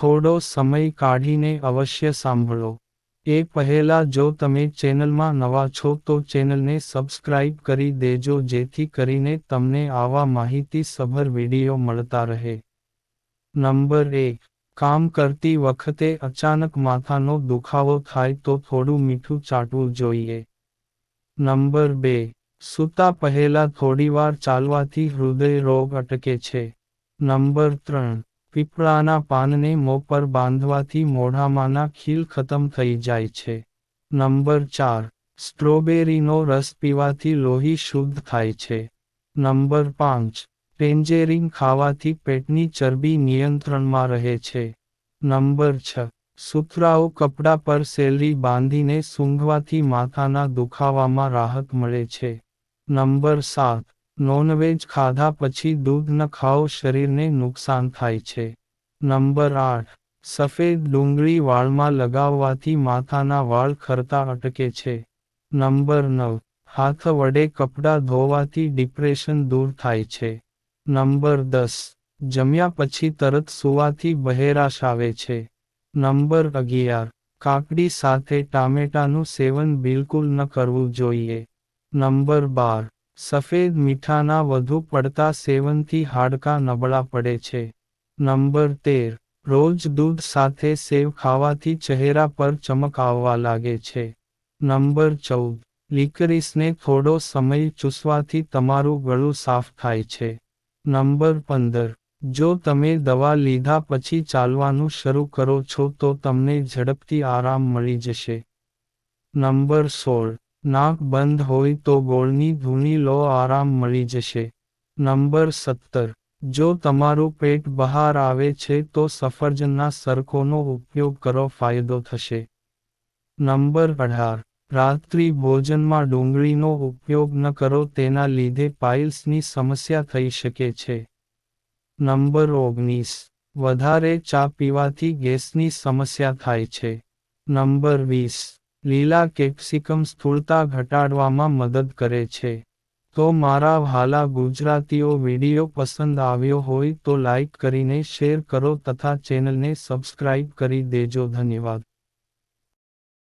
થોડો સમય કાઢીને અવશ્ય સાંભળો. એ પહેલા જો તમે ચેનલમાં નવા છો તો ચેનલને સબસ્ક્રાઇબ કરી દેજો જેથી કરીને તમને આવા માહિતીસભર વીડિયો મળતા રહે. નંબર એક, કામ કરતી વખતે અચાનક માથાનો દુખાવો થાય તો થોડું મીઠું ચાટવું જોઈએ. નંબર બે, સૂતા પહેલા થોડીવાર ચાલવાથી હૃદય રોગ અટકે છે. નંબર ત્રણ પીપળાના પાનને મોં પર બાંધવાથી મોઢામાંના ખીલ ખતમ થઈ જાય છે. નંબર ચાર, સ્ટ્રોબેરીનો રસ પીવાથી લોહી શુદ્ધ થાય છે. નંબર પાંચ, ટેન્જેરિન ખાવાથી પેટની ચરબી નિયંત્રણમાં રહે છે. નંબર છ સુતરાઓ કપડા પર સેલરી બાંધીને સૂંઘવાથી માથાના દુખાવામાં રાહત મળે છે. નંબર સાત નોનવેજ ખાધા પછી દૂધ ન ખાઓ, શરીરને નુકસાન થાય છે. નંબર આઠ. સફેદ ડુંગળી વાળમાં લગાવવાથી માથાના વાળ ખરતા અટકે છે. નંબર નવ. હાથ વડે કપડાં ધોવાથી ડિપ્રેશન દૂર થાય છે. નંબર દસ. જમ્યા પછી તરત સૂવાથી બહેરાશ આવે છે. નંબર અગિયાર. કાકડી સાથે ટામેટાનું સેવન બિલકુલ ન કરવું જોઈએ. નંબર બાર. સફેદ મીઠાના વધુ પડતા સેવનથી હાડકાં નબળા પડે છે. નંબર તેર. રોજ દૂધ સાથે સેવ ખાવાથી ચહેરા પર ચમક આવવા લાગે છે. નંબર ચૌદ. લિકરીસને થોડો સમય ચૂસવાથી તમારું ગળું સાફ થાય છે. નંબર પંદર. જો તમે દવા લીધા પછી ચાલવાનું શરૂ કરો છો તો તમને ઝડપથી આરામ મળી જશે. નંબર સોળ. નાક બંધ હોય તો ગોળની ધૂણી લો, આરામ મળી જશે. નંબર સત્તર. જો તમારું પેટ બહાર આવે છે તો સફરજનના સરખોનો ઉપયોગ કરો, ફાયદો થશે. નંબર અઢાર. રાત્રિ ભોજનમાં ડુંગળીનો ઉપયોગ ન કરો, તેના લીધે પાઇલ્સની સમસ્યા થઈ શકે છે. નંબર ઓગણીસ. વધારે ચા પીવાથી ગેસની સમસ્યા થાય છે. નંબર વીસ. લીલા કેપ્સિકમ સ્થૂળતા ઘટાડવામાં મદદ કરે છે. તો મારા વહાલા ગુજરાતીઓ વીડિયો પસંદ આવ્યો હોય તો લાઈક કરીને શેર કરો તથા ચેનલને સબસ્ક્રાઇબ કરી દેજો. ધન્યવાદ.